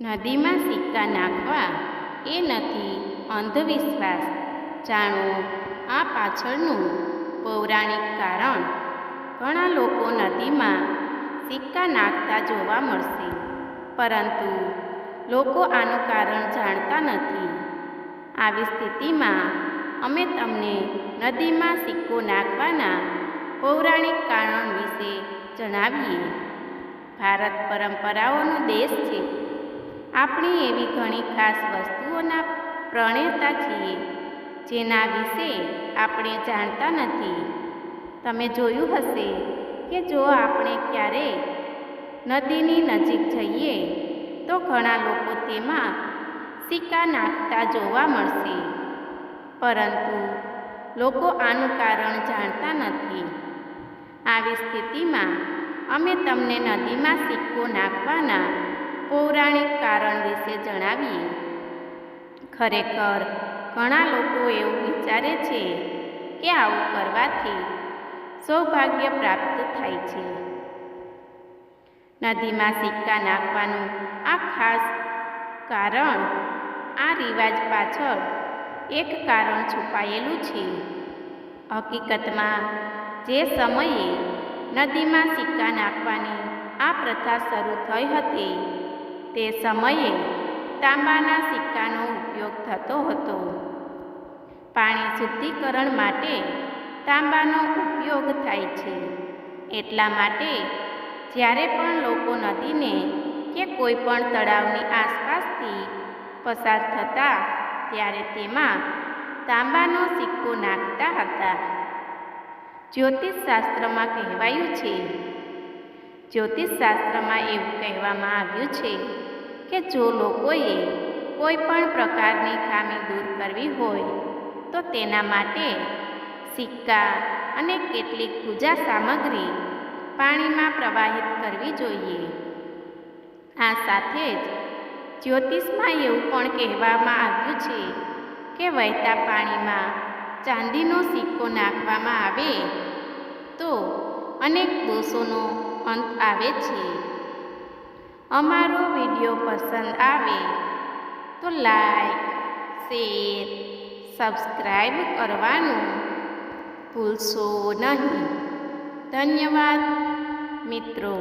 નદીમાં સિક્કા નાખવા, એ નથી અંધવિશ્વાસ. જાણો, આ પાછળનું પૌરાણિક કારણ? ઘણા લોકો નદીમાં સિક્કા નાખતા જોવા મળશે. પરંતુ લોકો આનું કારણ જાણતા નથી. આવી સ્થિતિમાં અમે તમને નદીમાં સિક્કો નાખવાના પૌરાણિક કારણ વિશે જણાવીએ. ભારત પરંપરાઓનો દેશ છે. આપણી એવી ઘણી ખાસ વસ્તુઓના પ્રણેતા છીએ, જેના વિશે આપણે જાણતા નથી. તમે જોયું હશે કે જો આપણે ક્યારે નદીની નજીક જઈએ, તો ઘણા લોકો તેમાં સિક્કા નાખતા જોવા મળશે. પરંતુ લોકો આનું કારણ જાણતા નથી. આવી સ્થિતિમાં અમે તમને નદીમાં સિક્કો નાખવાના પૌરાણિક કારણ વિશે જણાવીએ. ખરેખર, ઘણા લોકો એવું વિચારે છે કે આવું કરવાથી સૌભાગ્ય પ્રાપ્ત થાય છે. નદીમાં સિક્કા નાખવાનું આ ખાસ કારણ, આ રિવાજ પાછળ એક કારણ છુપાયેલું છે. હકીકતમાં, જે સમયે નદીમાં સિક્કા નાખવાની આ પ્રથા શરૂ થઈ હતી. તે સમયે તાંબાના સિક્કાનો ઉપયોગ થતો હતો. પાણી શુદ્ધિકરણ માટે તાંબાનો ઉપયોગ થાય છે. એટલા માટે જ્યારે પણ લોકો નદીને કે કોઈ પણ તળાવની આસપાસથી પસાર થતા ત્યારે તેમાં તાંબાનો સિક્કો નાખતા હતા. જ્યોતિષશાસ્ત્રમાં કહેવાયું છે જ્યોતિષશાસ્ત્રમાં એવું કહેવામાં આવ્યું છે કે જો લોકોએ કોઈ પણ પ્રકારની ખામી દૂર કરવી હોય, તો તેના માટે સિક્કા અને કેટલીક પૂજા સામગ્રી પાણીમાં પ્રવાહિત કરવી જોઈએ. આ સાથે જ જ્યોતિષમાં એવું પણ કહેવામાં આવ્યું છે કે વહેતા પાણીમાં ચાંદીનો સિક્કો નાખવામાં આવે તો અનેક દોષોનો અંત આવે છે. અમારો વીડિયો પસંદ આવે તો લાઈક, શેર, સબસ્ક્રાઈબ કરવાનું ભૂલશો નહીં. ધન્યવાદ મિત્રો.